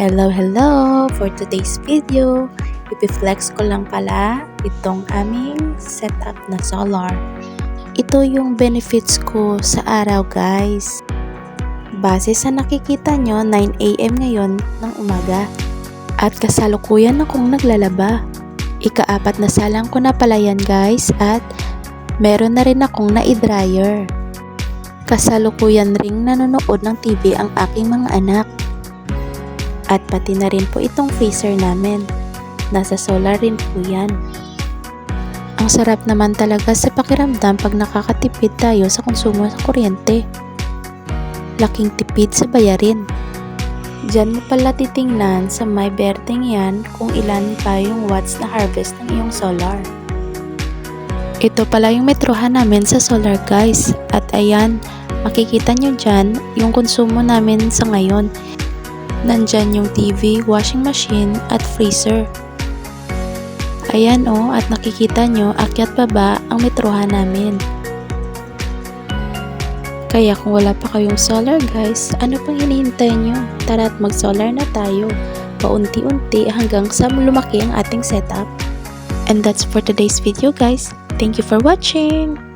Hello, hello! For today's video, ipiflex ko lang pala itong aming setup na solar. Ito yung benefits ko sa araw guys. Base sa nakikita nyo, 9am ngayon ng umaga. At kasalukuyan akong naglalaba. Ikaapat na salang ko na pala yan guys at meron na rin akong na-dryer. Kasalukuyan ring nanonood ng TV ang aking mga anak. At pati na rin po itong freezer namin. Nasa solar rin po yan. Ang sarap naman talaga sa pakiramdam pag nakakatipid tayo sa konsumo sa kuryente. Laking tipid sa bayarin. Diyan mo pala titingnan sa may berting yan kung ilan pa yung watts na harvest ng iyong solar. Ito pala yung metrohan namin sa solar guys. At ayan, makikita nyo dyan yung konsumo namin sa ngayon. Nandyan yung TV, washing machine, at freezer. Ayan o, at nakikita nyo, akyat baba ang metrohan namin. Kaya kung wala pa kayong solar guys, ano pang hinihintay nyo? Tara at mag-solar na tayo. Paunti-unti hanggang sa lumaki ang ating setup. And that's for today's video guys. Thank you for watching!